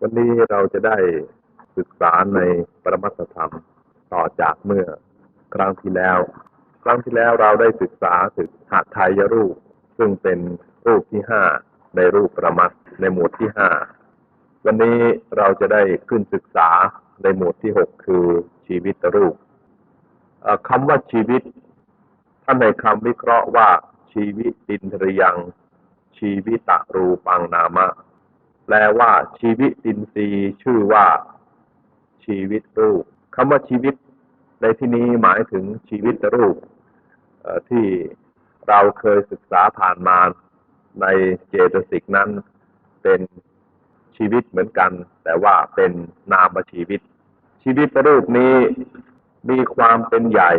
วันนี้เราจะได้ศึกษาในปรมัตธรรมต่อจากเมื่อครั้งที่แล้ว ครั้งที่แล้วเราได้ศึกษาถึงหาไทยรูป ซึ่งเป็นรูปที่ห้าในรูปประมัตถ์ในหมวดที่ห้าวันนี้เราจะได้ขึ้นศึกษาในหมวดที่หกคือชีวิตรูปคำว่าชีวิตท่านในคำวิเคราะห์ว่าชีวิตินทรียัง ชีวิตะรูปังนามะ แปลว่า ชีวิตินทรีย์ชื่อว่า ชีวิตรูปคำว่าชีวิต ในที่นี้หมายถึงชีวิตรูปที่เราเคยศึกษาผ่านมาในเจตสิกนั้นเป็นชีวิตเหมือนกัน แต่ว่าเป็นนามชีวิต ชีวิตรูปนี้มีความเป็นใหญ่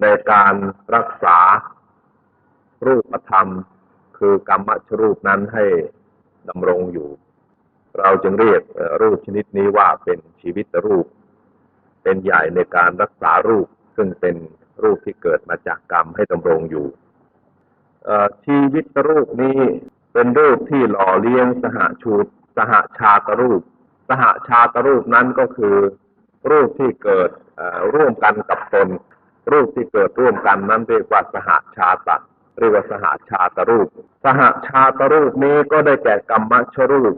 ในการรักษารูปธรรม คือกรรมชรูปนั้นให้ ดำรงอยู่ เราจึงเรียกรูปชนิดนี้ว่าเป็นชีวิตรูป เป็นใหญ่ในการรักษารูป ซึ่งเป็นรูปที่เกิดมาจากกรรมให้ดำรงอยู่ชีวิตรูปนี้เป็นรูปที่หล่อเลี้ยงสหชูสหชาตรูป สหชาตรูปนั้นก็คือ รูปที่เกิดร่วมกันกับตน รูปที่เกิดร่วมกันนั้นเรียกว่าสหชาตะ เรียกว่าสหชาตรูป สหชาตรูปนี้ก็ได้แก่กรรมชรูป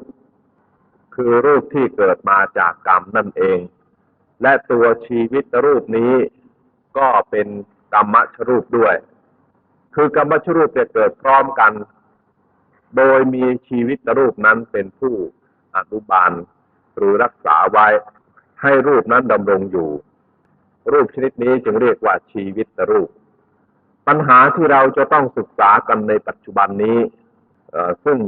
คือรูปที่เกิดมาจากกรรมนั่นเอง และตัวชีวิตรูปนี้ก็เป็นกรรมชรูปด้วย คือกรรมชรูปจะเกิดพร้อมกัน โดยมีชีวิตรูปนั้นเป็นผู้อนุบาลหรือรักษาไว้ให้รูปนั้นดำรงอยู่ รูปชนิดนี้จึงเรียกว่าชีวิตรูป ปัญหาที่เราจะต้องศึกษากันในปัจจุบันนี้ซึ่ง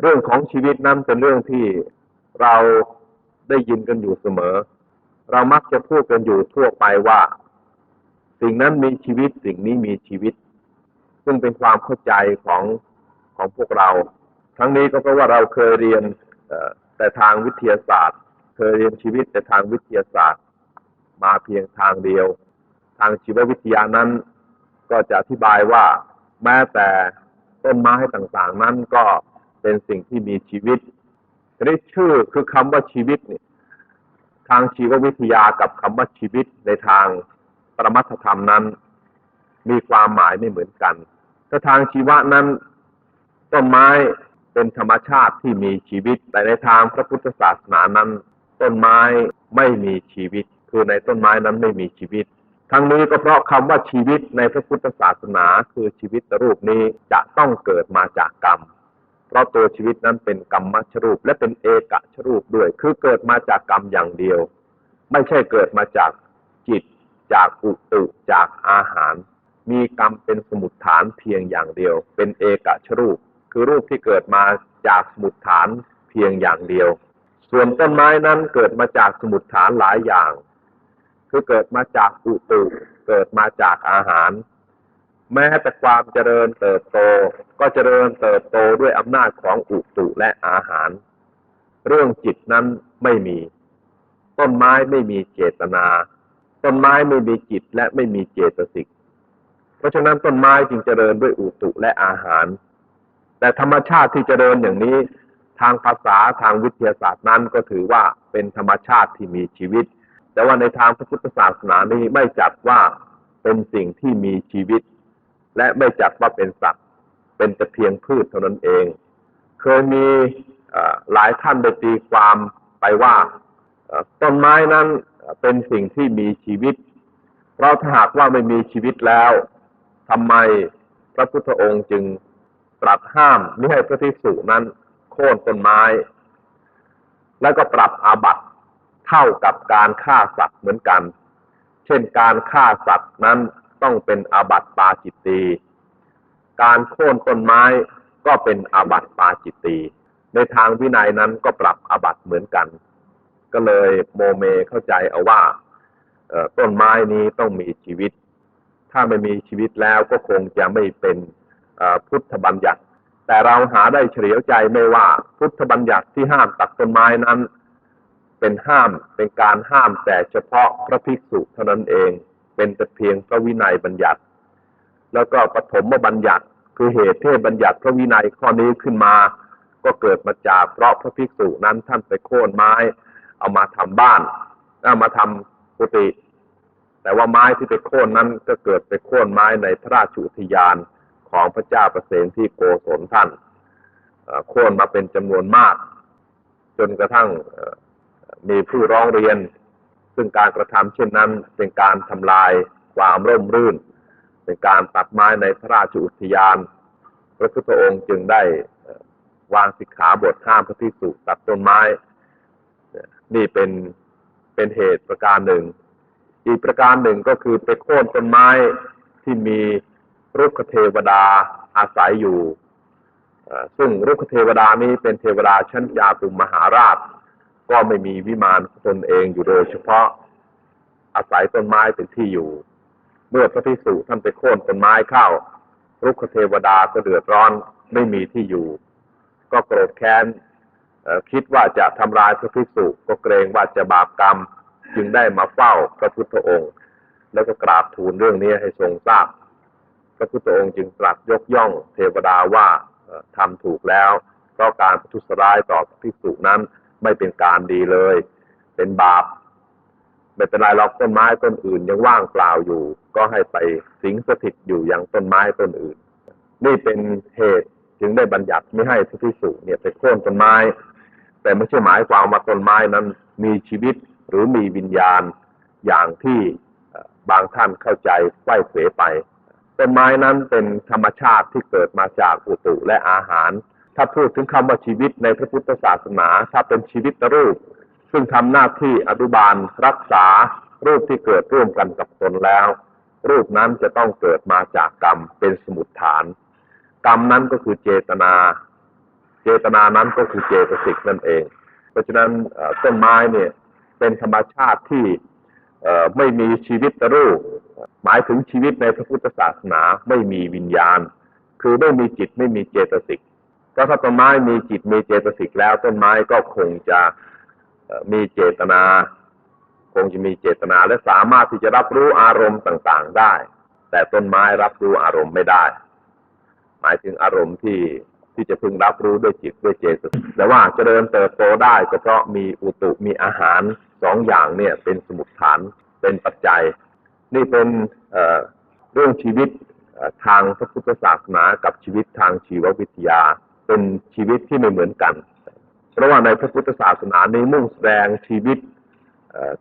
เรื่องของชีวิตนั้นเป็นเรื่องที่เราได้ยินกันอยู่เสมอ เรามักจะพูดกันอยู่ทั่วไปว่า สิ่งนั้นมีชีวิตสิ่งนี้มีชีวิต ซึ่งเป็นความเข้าใจของของพวกเรา ทั้งนี้ก็เพราะว่าเราเคยเรียนแต่ทางวิทยาศาสตร์ เคยเรียนชีวิตแต่ทางวิทยาศาสตร์ มาเพียงทางเดียว ทางชีววิทยานั้น ก็จะอธิบายว่าแม้แต่ต้นไม้ต่างๆ นั้นก็เป็นสิ่งที่มีชีวิตทีนี้ชื่อคือคำว่าชีวิตเนี่ยทางชีววิทยากับคำว่าชีวิตในทางปรมัตถธรรมนั้น มีความหมายไม่เหมือนกัน ถ้าทางชีวะนั้นต้นไม้เป็นธรรมชาติที่มีชีวิต แต่ในทางพระพุทธศาสนานั้น ต้นไม้ไม่มีชีวิต คือในต้นไม้นั้นไม่มีชีวิต ทั้งนี้ก็เพราะคำว่าชีวิตในพระพุทธศาสนาคือชีวิตรูปนี้จะต้องเกิดมาจากกรรม เพราะตัวชีวิตนั้นเป็นกรรมชรูป และเป็นเอกชรูปด้วย คือเกิดมาจากกรรมอย่างเดียว ไม่ใช่เกิดมาจากจิต จากอุตุจากอาหาร มีกรรมเป็นสมุดฐานเพียงอย่างเดียว เป็นเอกชรูป คือรูปที่เกิดมาจากสมุดฐานเพียงอย่างเดียว ส่วนต้นไม้นั้นเกิดมาจากสมุดฐานหลายอย่าง คือเกิดมาจากอุตุเกิดมาจากอาหาร แม้แต่ความเจริญเติบโต ก็เจริญเติบโตด้วยอำนาจของอุตุและอาหาร เรื่องจิตนั้นไม่มี ต้นไม้ไม่มีเจตนา ต้นไม้ไม่มีจิตและไม่มีเจตสิก เพราะฉะนั้นต้นไม้จึงเจริญด้วยอุตุและอาหาร แต่ธรรมชาติที่เจริญอย่างนี้ทางภาษาทางวิทยาศาสตร์นั้นก็ถือว่าเป็นธรรมชาติที่มีชีวิต แต่ว่าในทางพระพุทธศาสนานี้ไม่จัดว่าเป็นสิ่งที่มีชีวิต และไม่จัดว่าเป็นสัตว์ เป็นแต่เพียงพืชเท่านั้นเอง เคยมีหลายท่านได้ตีความไปว่าต้นไม้นั้นเป็นสิ่งที่มีชีวิต เราถ้าหากว่าไม่มีชีวิตแล้วทำไมพระพุทธองค์จึงตรัสห้ามไม่ให้พระภิกษุนั้นโค่นต้นไม้ แล้วก็ปรับอาบัติ ท่ากับการฆ่าสัตว์เหมือนกัน เช่นการฆ่าสัตว์นั้นต้องเป็นอาบัติปาจิตตี การโค่นต้นไม้ก็เป็นอาบัติปาจิตตี ในทางวินัยนั้นก็ปรับอาบัติเหมือนกัน ก็เลยโมเมเข้าใจเอาว่าต้นไม้นี้ต้องมีชีวิต ถ้าไม่มีชีวิตแล้วก็คงจะไม่เป็นพุทธบัญญัติ แต่เราหาได้เฉลียวใจไม่ว่าพุทธบัญญัติที่ห้ามตัดต้นไม้นั้น เป็นห้ามเป็นการห้ามแต่เฉพาะพระภิกษุเท่านั้นเอง เป็นแต่เพียงพระวินัยบัญญัติ แล้วก็ปฐมบัญญัติคือเหตุที่บัญญัติพระวินัยข้อนี้ขึ้นมา ก็เกิดมาจากเพราะพระภิกษุนั้นท่านไปโค่นไม้ เอามาทำบ้านเอามาทำกุฏิแต่ว่าไม้ที่ไปโค่นนั้นก็เกิดไปโค่นไม้ในพระราชอุทยานของพระเจ้าประเสนที่โกศลท่านโค่นมาเป็นจำนวนมาก จนกระทั่ง มีผู้ร้องเรียน ซึ่งการกระทำเช่นนั้น เป็นการทำลายความร่มรื่น เป็นการตัดไม้ในพระราชอุทยาน พระพุทธองค์จึงได้วางสิกขาบทห้ามพระภิกษุตัดต้นไม้ นี่เป็นเป็นเหตุประการหนึ่ง อีกประการหนึ่งก็คือไปโค่นต้นไม้ที่มีรุกขเทวดาอาศัยอยู่ ซึ่งรุกขเทวดานี้เป็นเทวดาชั้นยาตุมมหาราช ก็ไม่มีวิมานตนเองอยู่โดยเฉพาะอาศัยต้นไม้เป็นที่อยู่ เมื่อพระภิกษุท่านไปโค่นต้นไม้เข้ารุกขเทวดาก็เดือดร้อนไม่มีที่อยู่ ก็โกรธแค้นคิดว่าจะทำลายพระภิกษุก็เกรงว่าจะบาปกรรมจึงได้มาเฝ้าพระพุทธองค์ แล้วก็กราบทูลเรื่องนี้ให้ทรงทราบ พระพุทธองค์จึงตรัสยกย่องเทวดาว่าทำถูกแล้วเพราะการประทุษร้ายต่อพระภิกษุนั้น ไม่เป็นการดีเลย เป็นบาปไม่เป็นไรหรอกต้นไม้ต้นอื่นยังว่างเปล่าอยู่ ก็ให้ไปสิงสถิตอยู่ยังต้นไม้ต้นอื่น นี่เป็นเหตุจึงได้บัญญัติไม่ให้พระภิกษุเนี่ยไปโค่นต้นไม้ แต่ไม่ใช่หมายความว่าต้นไม้นั้นมีชีวิตหรือมีวิญญาณอย่างที่บางท่านเข้าใจไขว้เขวไปต้นไม้นั้นเป็นธรรมชาติที่เกิดมาจากอุตุและอาหาร ถ้าพูดถึงคำว่าชีวิตในพระพุทธศาสนา ถ้าเป็นชีวิตรูป ซึ่งทำหน้าที่อนุบาลรักษารูปที่เกิดร่วมกันกับตนแล้ว รูปนั้นจะต้องเกิดมาจากกรรมเป็นสมุดฐาน กรรมนั้นก็คือเจตนา เจตนานั้นก็คือเจตสิกนั่นเอง เพราะฉะนั้นต้นไม้เนี่ยเป็นธรรมชาติที่ไม่มีชีวิตรูป หมายถึงชีวิตในพระพุทธศาสนาไม่มีวิญญาณ คือไม่มีจิตไม่มีเจตสิก เพราะถ้าต้นไม้มีจิตมีเจตสิกแล้ว ต้นไม้ก็คงจะมีเจตนา คงจะมีเจตนาและสามารถที่จะรับรู้อารมณ์ต่างๆได้ แต่ต้นไม้รับรู้อารมณ์ไม่ได้ หมายถึงอารมณ์ที่ที่จะพึงรับรู้ด้วยจิตด้วยเจตสิกแต่ว่าเจริญเติบโตได้ก็เพราะมีอุตุมีอาหารสองอย่างเนี่ย เป็นสมุดฐานเป็นปัจจัย นี่เป็นเเรื่องชีวิตทางพระพุทธศาสนากับชีวิตทางชีววิทยา เป็นชีวิตที่ไม่เหมือนกัน เพราะว่าในพระพุทธศาสนานี้มุ่งแสดงชีวิต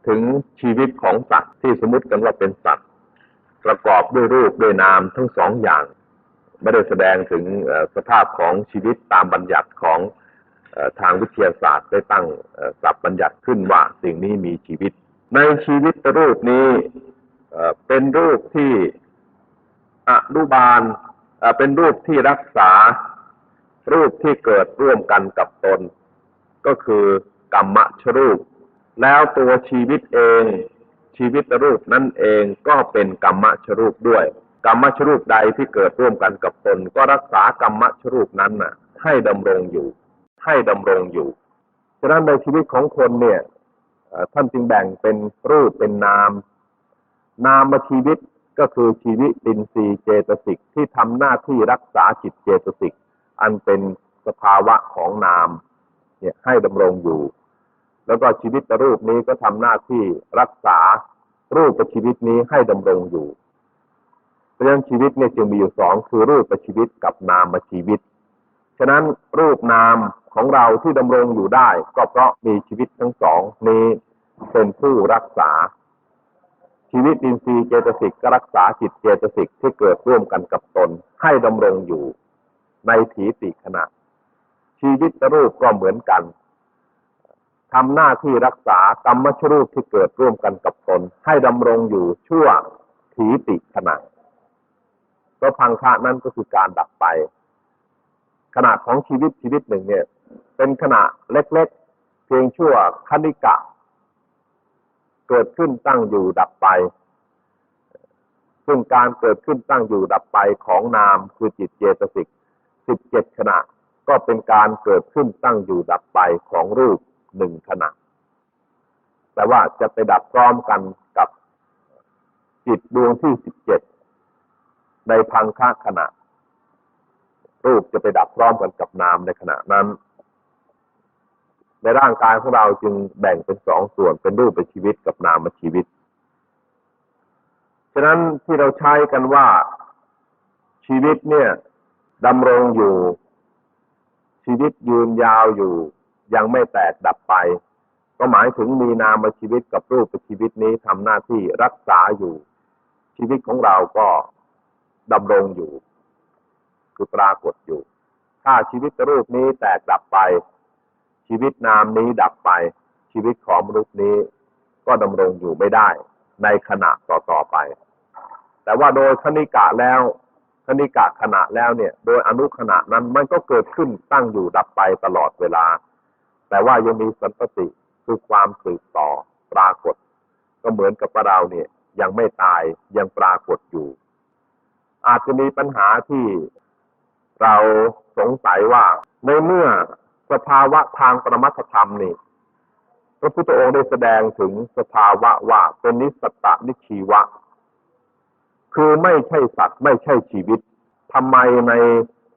ถึงชีวิตของสัตว์ที่สมมติกันว่าเป็นสัตว์ ประกอบด้วยรูปด้วยนามทั้งสองอย่าง ไม่ได้แสดงถึงสภาพของชีวิตตามบัญญัติของทางวิทยาศาสตร์ได้ตั้งศัพท์บัญญัติขึ้นว่าสิ่งนี้มีชีวิต ในชีวิตรูปนี้เป็นรูปที่อนุบาลเป็นรูปที่รักษา รูปที่เกิดร่วมกันกับตน ก็คือกรรมชรูป แล้วตัวชีวิตเอง ชีวิตรูปนั่นเองก็เป็นกรรมชรูปด้วย กรรมชรูปใดที่เกิดร่วมกันกับตน ก็รักษากรรมชรูปนั้นน่ะ ให้ดำรงอยู่ ให้ดำรงอยู่ฉะนั้นในชีวิตของคนเนี่ยท่านจึงแบ่งเป็นรูปเป็นนาม นามชีวิตก็คือชีวิตตินทรีย์เจตสิกที่ทำหน้าที่รักษาจิตเจตสิก อันเป็นสภาวะของนาม เนี่ยให้ดำรงอยู่ แล้วก็ชีวิตรูปนี้ก็ทำหน้าที่รักษารูปประชีวิตนี้ให้ดำรงอยู่ เพราะฉะนั้นชีวิตเนี่ยจึงมีอยู่สองคือรูปประชีวิตกับนามประชีวิต ฉะนั้นรูปนามของเราที่ดำรงอยู่ได้ ก็เพราะมีชีวิตทั้งสองนี้เป็นผู้รักษา ชีวิตอินทรีย์เจตสิกก็รักษาจิตเจตสิกที่เกิดร่วมกันกับตนให้ดำรงอยู่ ในถีติขณะ ชีวิตรูปก็เหมือนกันทำหน้าที่รักษากรรมชรูปที่เกิดร่วมกันกับตนให้ดำรงอยู่ชั่วถีติขณะเพราะพังคะนั้นก็คือการดับไป ขณะของชีวิตชีวิตหนึ่งเนี่ย เป็นขณะเล็กๆ เพียงชั่วคณิกะ เกิดขึ้นตั้งอยู่ดับไป ซึ่งการเกิดขึ้นตั้งอยู่ดับไปของนามคือจิตเจตสิก สิบเจ็ดขณะ ก็เป็นการเกิดขึ้นตั้งอยู่ดับไปของรูปหนึ่งขณะ แต่ว่าจะไปดับพร้อมกันกับจิตดวงที่สิบเจ็ดในพังคะขณะ รูปจะไปดับพร้อมกันกับนามในขณะนั้น ในร่างกายของเราจึงแบ่งเป็นสองส่วนเป็นรูปชีวิตกับนามชีวิต ฉะนั้นที่เราใช้กันว่าชีวิตเนี่ย ดำรงอยู่ ชีวิตยืนยาวอยู่ ยังไม่แตกดับไป ก็หมายถึงมีนามชีวิตกับรูปชีวิตนี้ทำหน้าที่รักษาอยู่ ชีวิตของเราก็ดำรงอยู่ คือปรากฏอยู่ ถ้าชีวิตรูปนี้แตกดับไป ชีวิตนามนี้ดับไป ชีวิตของมนุษย์นี้ ก็ดำรงอยู่ไม่ได้ ในขณะต่อๆไป แต่ว่าโดยคณิกะแล้ว คณิกะขณะแล้วเนี่ย โดยอนุขณะนั้นมันก็เกิดขึ้นตั้งอยู่ดับไปตลอดเวลา แต่ว่ายังมีสันตติคือความสืบต่อปรากฏ ก็เหมือนกับว่าเราเนี่ย ยังไม่ตายยังปรากฏอยู่ อาจจะมีปัญหาที่เราสงสัยว่าในเมื่อสภาวะทางปรมัตธรรมนี่พระพุทธองค์ได้แสดงถึงสภาวะว่าเป็นนิสสตนิชีวะ คือไม่ใช่สัตว์ไม่ใช่ชีวิตทำไมใน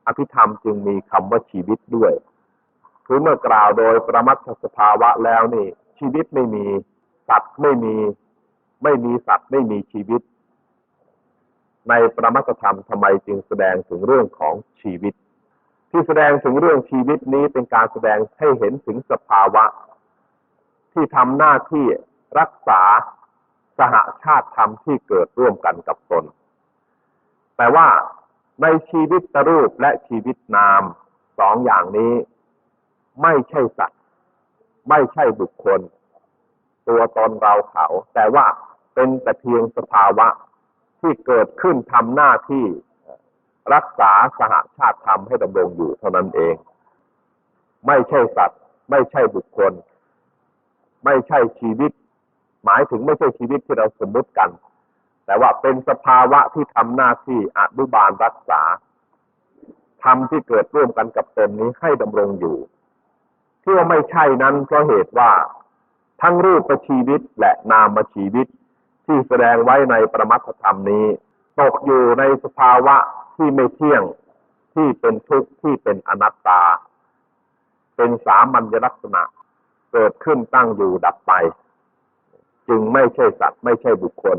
อภิธรรมจึงมีคำว่าชีวิตด้วย คือเมื่อกล่าวโดยประมัตสภาวะแล้วนี่ ชีวิตไม่มีสัตว์ไม่มี ไม่มีสัตว์ไม่มีชีวิต ในประมัตธรรมทำไมจึงแสดงถึงเรื่องของชีวิต ที่แสดงถึงเรื่องชีวิตนี้เป็นการแสดงให้เห็นถึงสภาวะ ที่ทำหน้าที่รักษา สหชาติธรรมที่เกิดร่วมกันกับตน แต่ว่าในชีวิตรูปและชีวิตนามสองอย่างนี้ ไม่ใช่สัตว์ ไม่ใช่บุคคล ตัวตนเราเขา แต่ว่าเป็นแต่เพียงสภาวะที่เกิดขึ้นทำหน้าที่รักษาสหชาติธรรมให้ดำรงอยู่เท่านั้นเอง ไม่ใช่สัตว์ ไม่ใช่บุคคล ไม่ใช่ชีวิต หมายถึงไม่ใช่ชีวิตที่เราสมมติกัน แต่ว่าเป็นสภาวะที่ทำหน้าที่อนุบาลรักษาทำที่เกิดร่วมกันกับตนนี้ให้ดำรงอยู่ที่ว่าไม่ใช่นั้นเพราะเหตุว่าทั้งรูปชีวิตและนามชีวิต ที่แสดงไว้ในประมัตธรรมนี้ ตกอยู่ในสภาวะที่ไม่เที่ยงที่เป็นทุกข์ที่เป็นอนัตตา เป็นสามัญลักษณะ เกิดขึ้นตั้งอยู่ดับไป จึงไม่ใช่สัตว์ ไม่ใช่บุคคล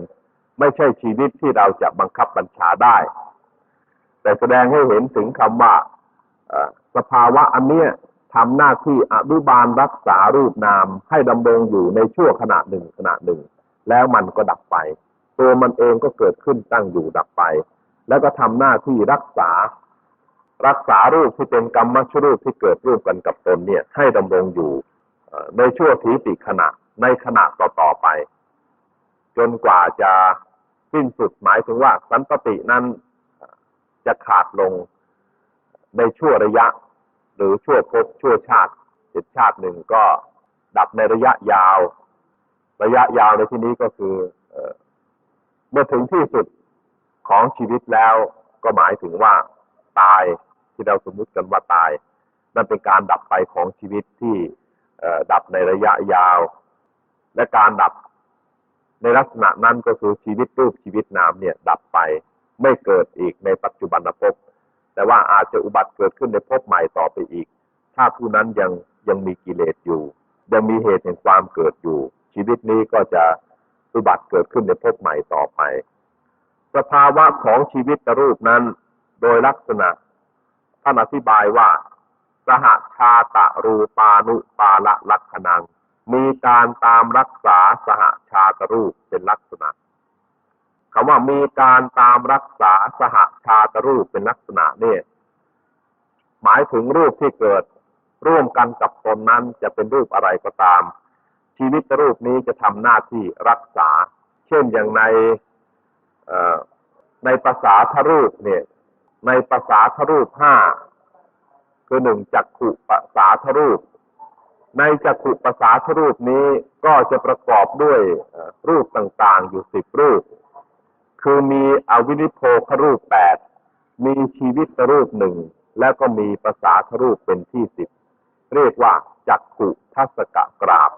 ไม่ใช่ชีวิตที่เราจะบังคับบัญชาได้ แต่แสดงให้เห็นถึงคำว่าสภาวะอันเนี้ยทำหน้าที่อนุบาลรักษารูปนามให้ดำรงอยู่ในชั่วขณะหนึ่งขณะหนึ่ง แล้วมันก็ดับไป ตัวมันเองก็เกิดขึ้นตั้งอยู่ดับไป แล้วก็ทำหน้าที่รักษา รักษารูปที่เป็นกรรมชรูปที่เกิดร่วมกันกับตนเนี่ย ให้ดำรงอยู่ในชั่วทีติขณะ ในขณะต่อๆไป จนกว่าจะสิ้นสุดหมายถึงว่าสันตตินั้นจะขาดลงในชั่วระยะ หรือชั่วภพชั่วชาติจิตชาติหนึ่งก็ดับในระยะยาว ระยะยาวในที่นี้ก็คือเมื่อถึงที่สุดของชีวิตแล้วก็หมายถึงว่าตายที่เราสมมุติกันว่าตาย นั่นเป็นการดับไปของชีวิตที่ดับในระยะยาว และการดับในลักษณะนั้นก็คือชีวิตรูปชีวิตนามเนี่ย ดับไปไม่เกิดอีกในปัจจุบันภพแต่ว่าอาจจะอุบัติเกิดขึ้นในภพใหม่ต่อไปอีก ถ้าผู้นั้นยังยังมีกิเลสอยู่ ยังมีเหตุแห่งความเกิดอยู่ ชีวิตนี้ก็จะอุบัติเกิดขึ้นในภพใหม่ต่อไป สภาวะของชีวิตรูปนั้น โดยลักษณะท่านอธิบายว่า สหชาตะรูปานุปาละลักษณัง มีการตามรักษาสหชาตรูปเป็นลักษณะคำว่ามีการตามรักษาสหชาตรูปเป็นลักษณะเนี่ยหมายถึงรูปที่เกิดร่วมกันกับตนนั้นจะเป็นรูปอะไรก็ตาม ชีวิตรูปนี้จะทำหน้าที่รักษา เช่นอย่างในในภาษาทรูปเนี่ย ในภาษาทรูปห้าคือหนึ่งจักขุภาษาทรูป ในจักขุภาษาทรูปนี้ก็จะประกอบด้วยรูปต่างๆ อยู่สิบรูป คือมีอวินิโพครูปแปดมีชีวิตรูปหนึ่งแล้วก็มีภาษาทรูปเป็นที่สิบเรียกว่าจักขุทัศกะกราบ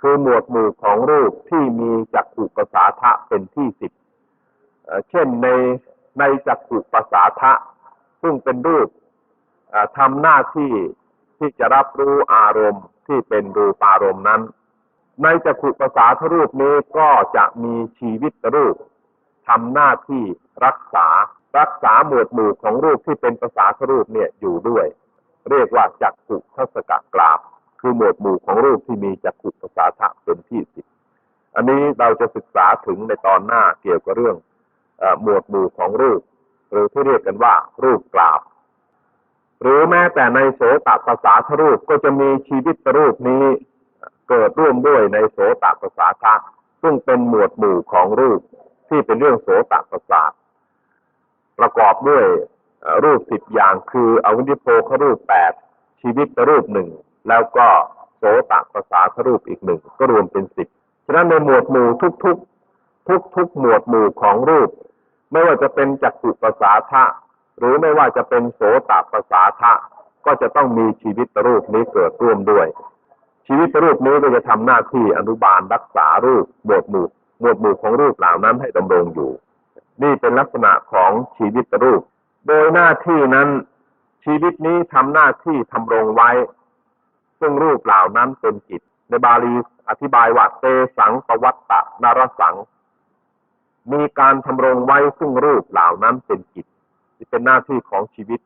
คือหมวดหมู่ของรูปที่มีจักขุภาษาทะเป็นที่สิบเช่นในในจักขุภาษาทะ ซึ่งเป็นรูปทำหน้าที่ที่จะรับรู้อารมณ์ ที่เป็นรูปารมณ์นั้น ในจักขุประสาทรูปนี้ก็จะมีชีวิตรูปทำหน้าที่รักษารักษาหมวดหมู่ของรูปที่เป็นภาษาทรูปเนี่ยอยู่ด้วย เรียกว่าจักขุทัศกกราบ คือหมวดหมู่ของรูปที่มีจักขุภาษาทะเป็นที่สิบอันนี้เราจะศึกษาถึงในตอนหน้าเกี่ยวกับเรื่องอหมวดหมู่ของรูป หรือที่เรียกกันว่ารูปกราบ หรือแม้แต่ในโสตภาษาทรูปก็จะมีชีวิตรูปนี้เกิดร่วมด้วยในโสตภาษาทะซึ่งเป็นหมวดหมู่ของรูปที่เป็นเรื่องโสตประสาทประกอบด้วยรูปสิบอย่างคืออวินิโพครูปแปดชีวิตรูปหนึ่งแล้วก็โสตประสาทรูปอีกหนึ่งก็รวมเป็นสิบฉะนั้นในหมวดหมู่ทุกๆทุกๆหมวดหมู่ของรูป ไม่ว่าจะเป็นจักขุประสาทะ หรือไม่ว่าจะเป็นโสตปสาทะก็จะต้องมีชีวิตรูปนี้เกิดร่วมด้วย ชีวิตรูปนี้ก็จะทำหน้าที่อนุบาลรักษารูปหมวดหมู่หมวดหมู่ของรูปเหล่านั้นให้ดำรงอยู่ นี่เป็นลักษณะของชีวิตรูป โดยหน้าที่นั้น ชีวิตนี้ทำหน้าที่ทำรงไว้ ซึ่งรูปเหล่านั้นเป็นจิต ในบาลีอธิบายว่าเตสังปวัตตะนารสัง มีการทำรงไว้ซึ่งรูปเหล่านั้นเป็นจิต ที่เป็นหน้าที่ของชีวิต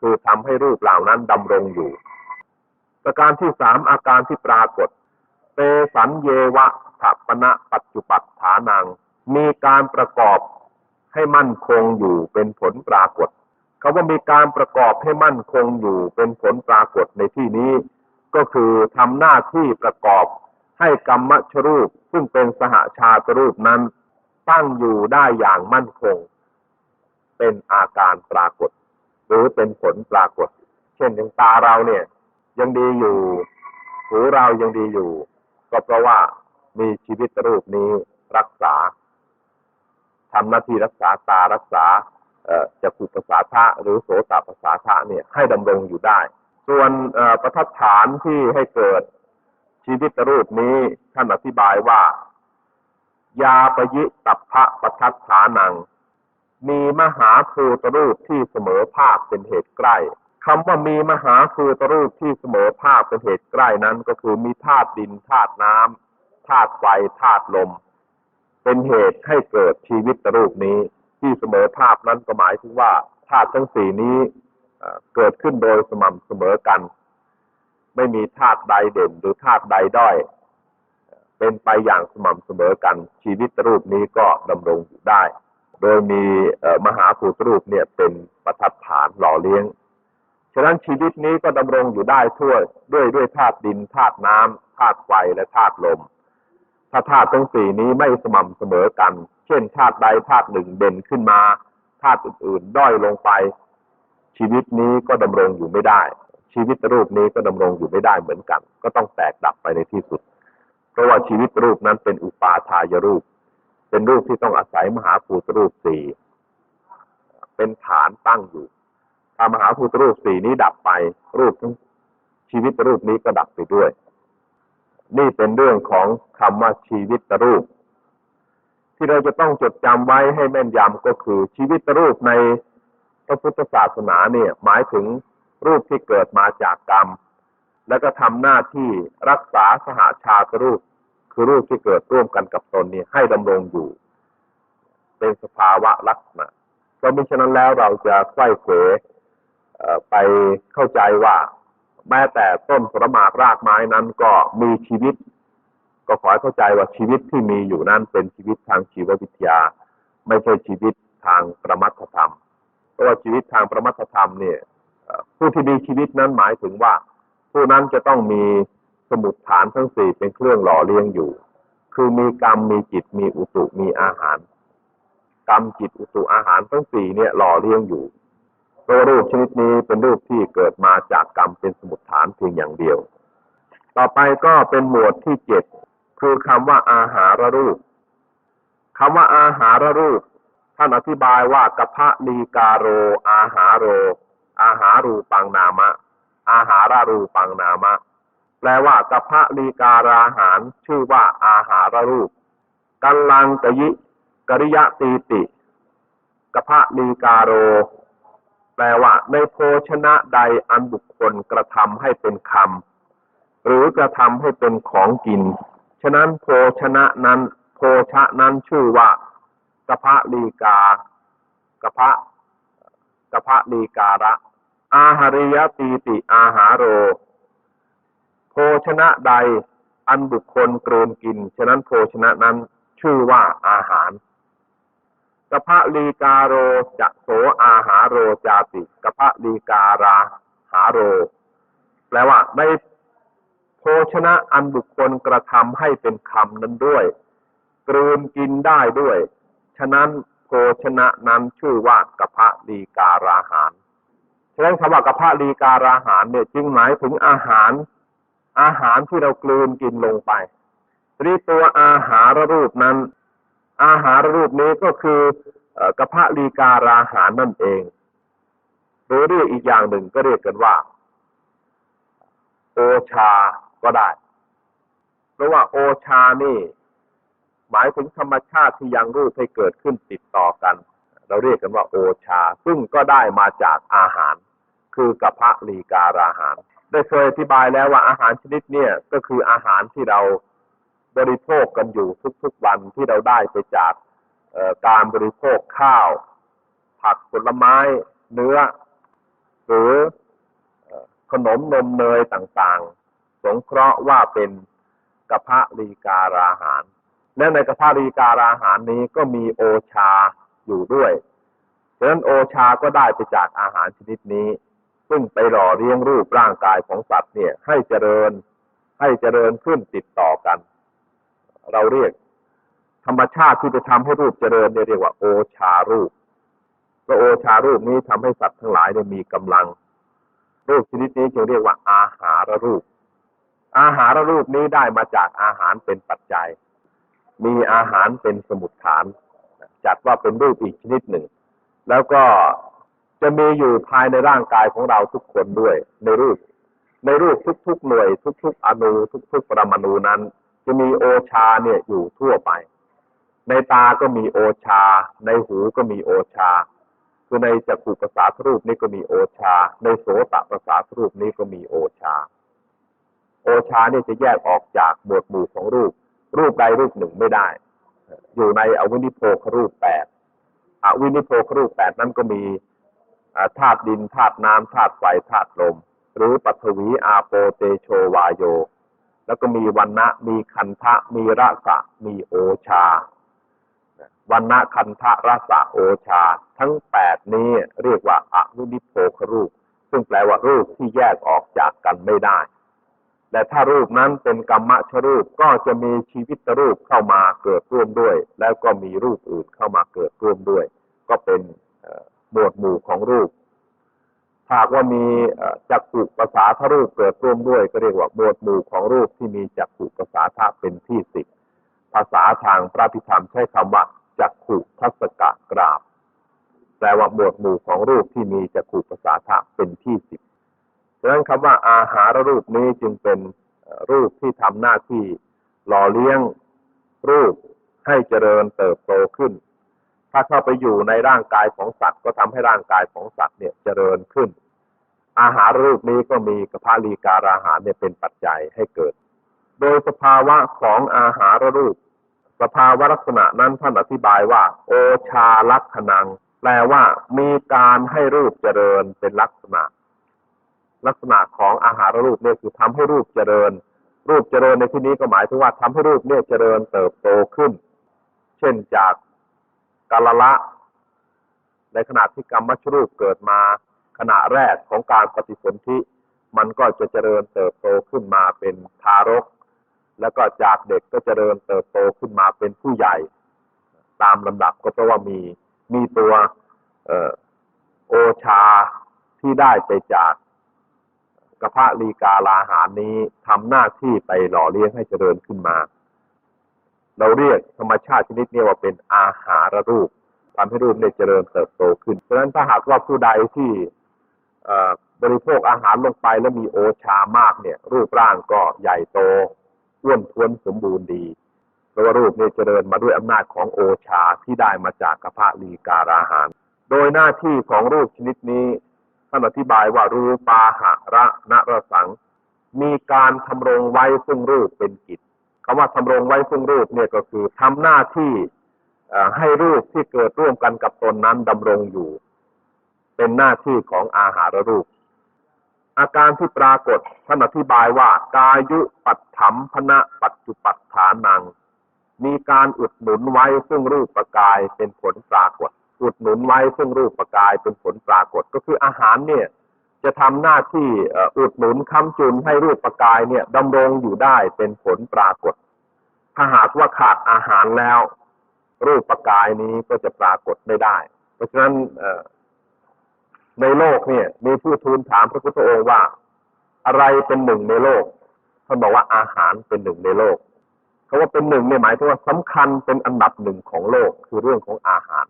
คือทำให้รูปเหล่านั้นดำรงอยู่ ประการที่สามอาการที่ปรากฏเตสันเยวะถัปณะปัจจุปัฏฐานัง มีการประกอบให้มั่นคงอยู่เป็นผลปรากฏคาว่ามีการประกอบให้มั่นคงอยู่เป็นผลปรากฏในที่นี้ ก็คือทำหน้าที่ประกอบให้กรรมชรูปซึ่งเป็นสหชาตรูปนั้น ตั้งอยู่ได้อย่างมั่นคง เป็นอาการปรากฏ หรือเป็นผลปรากฏ เช่นอย่างตาเราเนี่ย ยังดีอยู่หูเรายังดีอยู่ ก็เพราะว่ามีชีวิตรูปนี้รักษาทำหน้าที่รักษาตารักษาจักขุประสาทะหรือโสตประสาทะเนี่ยให้ดำรงอยู่ได้ ส่วนประทัดฐานที่ให้เกิดชีวิตรูปนี้ท่านอธิบายว่า ยาปยิตัพพะประทัดฐานัง มีมหาภูตรูปที่เสมอภาคเป็นเหตุใกล้คำว่ามีมหาภูตรูปที่เสมอภาคเป็นเหตุใกล้นั้น ก็คือมีธาตุดินธาตุน้ำธาตุไฟธาตุลม เป็นเหตุให้เกิดชีวิตรูปนี้ ที่เสมอภาพนั้นก็หมายถึงว่าธาตุทั้งสี่นี้เกิดขึ้นโดยสม่ำเสมอกัน ไม่มีธาตุใดเด่นหรือธาตุใดด้อย เป็นไปอย่างสม่ำเสมอกัน ชีวิตรูปนี้ก็ดำรงอยู่ได้ ดยมีมหาภูตรูปเนี่ยเป็นประทัดฐานหล่อเลี้ยง ฉะนั้นชีวิตนี้ก็ดำรงอยู่ได้ทั่วด้วยด้วยธาตุดินธาตุน้ำธาตุไฟและธาตุลม ถ้าธาตุทั้งสี่นี้ไม่สม่ำเสมอกัน เช่นธาตุใดธาตุหนึ่งเด่นขึ้นมาธาตุอื่นๆ ด้อยลงไป ชีวิตนี้ก็ดำรงอยู่ไม่ได้ ชีวิตรูปนี้ก็ดำรงอยู่ไม่ได้เหมือนกัน ก็ต้องแตกดับไปในที่สุด เพราะว่าชีวิตรูปนั้นเป็นอุปาทายรูป เป็นรูปที่ต้องอาศัยมหาภูตรูปสี่เป็นฐานตั้งอยู่ถ้ามหาภูตรูปสี่นี้ดับไป รูปทั้งชีวิตรูปนี้ก็ดับไปด้วย นี่เป็นเรื่องของคำว่าชีวิตรูป ที่เราจะต้องจดจำไว้ให้แม่นยำก็คือชีวิตรูปในพระพุทธศาสนาเนี่ย หมายถึงรูปที่เกิดมาจากกรรม แล้วก็ทำหน้าที่รักษาสหาชาตรูป คือรูปที่เกิดร่วมกันกับตนนี่ให้ดำรงอยู่ เป็นสภาวะลักษณะเพราะมิฉะนั้นแล้วเราจะไขว้เขวเอ่อไปเข้าใจว่าแม้แต่ต้นผลหมากรากไม้นั้นก็มีชีวิต ก็ขอให้เข้าใจว่าชีวิตที่มีอยู่นั้นเป็นชีวิตทางชีววิทยา ไม่ใช่ชีวิตทางประมัตธรรม เพราะว่าชีวิตทางประมัตธรรมเนี่ยผู้ที่มีชีวิตนั้นหมายถึงว่า ผู้นั้นจะต้องมี สมุดฐานทั้งสี่เป็นเครื่องหล่อเลี้ยงอยู่ คือมีกรรมมีจิตมีอุตุมีอาหาร กรรมจิตอุตุอาหารทั้งสี่เนี่ยหล่อเลี้ยงอยู่ตัวรูปชนิดนี้เป็นรูปที่เกิดมาจากกรรมเป็นสมุดฐานเพียงอย่างเดียว ต่อไปก็เป็นหมวดที่เจ็ดคือคำว่าอาหารรูปคำว่าอาหารรูปท่านอธิบายว่ากพะลีกาโร อาหารโร อาหารูปังนามะ อาหารารูปังนามะ ลว่ากัพะลีการาหาร ชื่อว่าอาหารรูปกัลลังกยิกริยะตีติกัพะลีกาโร แปลว่าในโภชนะใดอันบุคคลกระทำให้เป็นคำหรือกระทำให้เป็นของกิน ฉะนั้นโภชนะนั้น โภชะนั้นชื่อว่ากะพะลีกากะพะกพะลีการะ อาหาริยปีติอาหารโร ภชนะใด อันบุคคลกลืนกิน ฉะนั้นโภชนะนั้นชื่อว่าอาหารกะพะลีกาโรจะโสอาหารโรจาติกะพะลีการาหาโร แปลว่าในโภชนะอันบุคคลกระทำให้เป็นคำนั้นด้วยกลืนกินได้ด้วย ฉะนั้นโภชนะนั้นชื่อว่ากะพะลีการาหารฉะนั้นคำว่ากะพะลีการาหารเนี่ยจึงหมายถึงอาหาร อาหารที่เรากลืนกินลงไปรีตัวอาหารรูปนั้น อาหารรูปนี้ก็คืออ่อกะพะลีการาหารนั่นเองหรือเรียกอีกอย่างหนึ่งก็เรียกกันว่า โอชาก็ได้ เพราะว่าโอชานี่ หมายถึงธรรมชาติที่ยังรูปให้เกิดขึ้นติดต่อกัน เราเรียกกันว่าโอชา ซึ่งก็ได้มาจากอาหาร คือกะเพะลีการาหาร ได้เคยอธิบายแล้วว่าอาหารชนิดเนี่ยก็คืออาหารที่เราบริโภคกันอยู่ทุกๆวันที่เราได้ไปจากการบริโภคข้าว ผักผลไม้ เนื้อ หรือขนมนมเนยต่างๆ สงเคราะห์ว่าเป็นกะพะลีการาหาร และในกะพะลีการาหารนี้ก็มีโอชาอยู่ด้วย ฉะนั้นโอชาก็ได้ไปจากอาหารชนิดนี้ ซึ่งไปหล่อเลี้ยงรูปร่างกายของสัตว์เนี่ย ให้เจริญให้เจริญขึ้นติดต่อกัน เราเรียก ธรรมชาติที่จะทำให้รูปเจริญเนี่ยเรียกว่าโอชารูปก็โอชารูปนี้ทำให้สัตว์ทั้งหลายเนี่ยมีกำลัง รูปชนิดนี้จึงเรียกว่า อาหารรูป อาหารรูปนี้ได้มาจากอาหารเป็นปัจจัย มีอาหารเป็นสมุดฐาน จัดว่าเป็นรูปอีกชนิดหนึ่ง แล้วก็ จะมีอยู่ภายในร่างกายของเราทุกคนด้วย ในรูป ในรูปทุกๆหน่วย ทุก ๆ อนูทุกๆปรมาณูนั้น จะมีโอชาเนี่ยอยู่ทั่วไป ในตาก็มีโอชา ในหูก็มีโอชา คือในจักขุประสาทรูปนี้ก็มีโอชา ในโสตประสาทรูปนี้ก็มีโอชา โอชาเนี่ยจะแยกออกจากหมวดหมู่ของรูป รูปใดรูปหนึ่งไม่ได้ อยู่ในอวินิโพครูปแปดอวินิโพครูปแปดนั้นก็มี ธาตุดินธาตุน้ำธาตุไฟธาตุลม หรือปัทวีอาโปเตโชวาโย แล้วก็มีวันนะมีคันทะมีระสะมีโอชาวันนะคันทะระสะโอชา ทั้งแปดนี้เรียกว่าอวินิโพครูป ซึ่งแปลว่ารูปที่แยกออกจากกันไม่ได้แต่ถ้ารูปนั้นเป็นกรรมชรูปก็จะมีชีวิตรูปเข้ามาเกิดร่วมด้วย แล้วก็มีรูปอื่นเข้ามาเกิดร่วมด้วย ก็เป็น หมวดหมู่ของรูป หากว่ามีจักขุภาษาทรูปเกิดร่วมด้วยก็เรียกว่าหมวดหมู่ของรูปที่มีจักขุภาษาทะเป็นที่สิบภาษาทางพระพิธรรมใช้คำว่าจักขุทัศกะกราบแปลว่าหมวดหมู่ของรูปที่มีจักขุภาษาทะเป็นที่สิบฉะนั้นคำว่าอาหารรูปนี้จึงเป็นรูปที่ทำหน้าที่หล่อเลี้ยงรูปให้เจริญเติบโตขึ้น ถ้าเข้าไปอยู่ในร่างกายของสัตว์ ก็ทำให้ร่างกายของสัตว์เนี่ยเจริญขึ้น อาหารรูปนี้ก็มีกระพาลีการอาหารเนี่ยเป็นปัจจัยให้เกิด โดยสภาวะของอาหารรูป สภาวะลักษณะนั้นท่านอธิบายว่า โอชาลักขณัง แปลว่ามีการให้รูปเจริญเป็นลักษณะ ลักษณะของอาหารรูปเนี่ยคือทำให้รูปเจริญ รูปเจริญในที่นี้ก็หมายถึงว่าทำให้รูปเนี่ยเจริญเติบโตขึ้น เช่นจาก กาลละ ในขณะที่กรรมชรูปเกิดมาขณะแรกของการปฏิสนธิมันก็จะเจริญเติบโตขึ้นมาเป็นทารก แล้วก็จากเด็กก็เจริญเติบโตขึ้นมาเป็นผู้ใหญ่ ตามลำดับก็เพราะว่ามีมีตัวออโอชาที่ได้ไปจากกระพะลีกาลาหารนี้ทำหน้าที่ไปหล่อเลี้ยงให้เจริญขึ้นมา เราเรียกธรรมชาติชนิดนี้ว่าเป็นอาหารรูปทำให้รูปเนี่ยเจริญเติบโตขึ้น ฉะนั้นถ้าหากว่าผู้ใดที่บริโภคอาหารลงไปแล้วมีโอชามากเนี่ย รูปร่างก็ใหญ่โตอ้วนท้วนสมบูรณ์ดีเพราะว่ารูปเนี่ยเจริญมาด้วยอำนาจของโอชาที่ได้มาจากกระพะลีการาหาร โดยหน้าที่ของรูปชนิดนี้ท่านอธิบายว่ารูปาหะระนรสัง มีการทำรงไว้ซึ่งรูปเป็นกิจ คำว่าทำรงไว้ซึ่งรูปเนี่ยก็คือทำหน้าที่ให้รูปที่เกิดร่วมกันกับตนนั้นดำรงอยู่ เป็นหน้าที่ของอาหารรูป อาการที่ปรากฏท่านอธิบายว่ากายุปัฏฐัมพนะปัจจุปัฏฐานัง มีการอุดหนุนไว้ซึ่งรูปประกายเป็นผลปรากฏ อุดหนุนไว้ซึ่งรูปประกายเป็นผลปรากฏ ก็คืออาหารเนี่ย จะทำหน้าที่อุดหนุนค้ำจุนให้รูปประกายเนี่ยดำรงอยู่ได้เป็นผลปรากฏ ถ้าหากว่าขาดอาหารแล้ว รูปประกายนี้ก็จะปรากฏไม่ได้ เพราะฉะนั้นในโลกเนี่ยมีผู้ทูลถามพระพุทธองค์ว่า อะไรเป็นหนึ่งในโลกท่านบอกว่าอาหารเป็นหนึ่งในโลกคาว่าเป็นหนึ่งเนี่ยหมายถึงว่าสำคัญเป็นอันดับหนึ่งของโลกคือเรื่องของอาหาร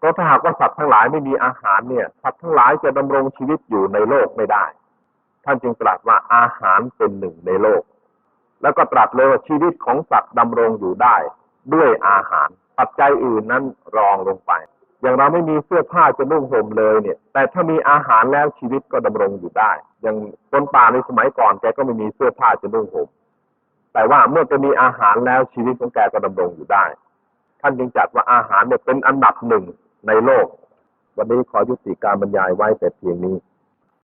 เพราะถ้าหากว่าสัตว์ทั้งหลายไม่มีอาหารเนี่ย สัตว์ทั้งหลายจะดำรงชีวิตอยู่ในโลกไม่ได้ ท่านจึงตรัสว่าอาหารเป็นหนึ่งในโลก แล้วก็ตรัสเลยว่าชีวิตของสัตว์ดำรงอยู่ได้ ด้วยอาหาร ปัจจัยอื่นนั้นรองลงไป อย่างเราไม่มีเสื้อผ้าจะนุ่งห่มเลยเนี่ย แต่ถ้ามีอาหารแล้วชีวิตก็ดำรงอยู่ได้ อย่างคนป่าในสมัยก่อนแกก็ไม่มีเสื้อผ้าจะนุ่งห่มแต่ว่าเมื่อจะมีอาหารแล้วชีวิตของแกก็ดำรงอยู่ได้ ท่านจึงจัดว่าอาหารเนี่ยเป็นอันดับหนึ่ง ในโลก วันนี้ขอยุติการบรรยายไว้แต่เพียงนี้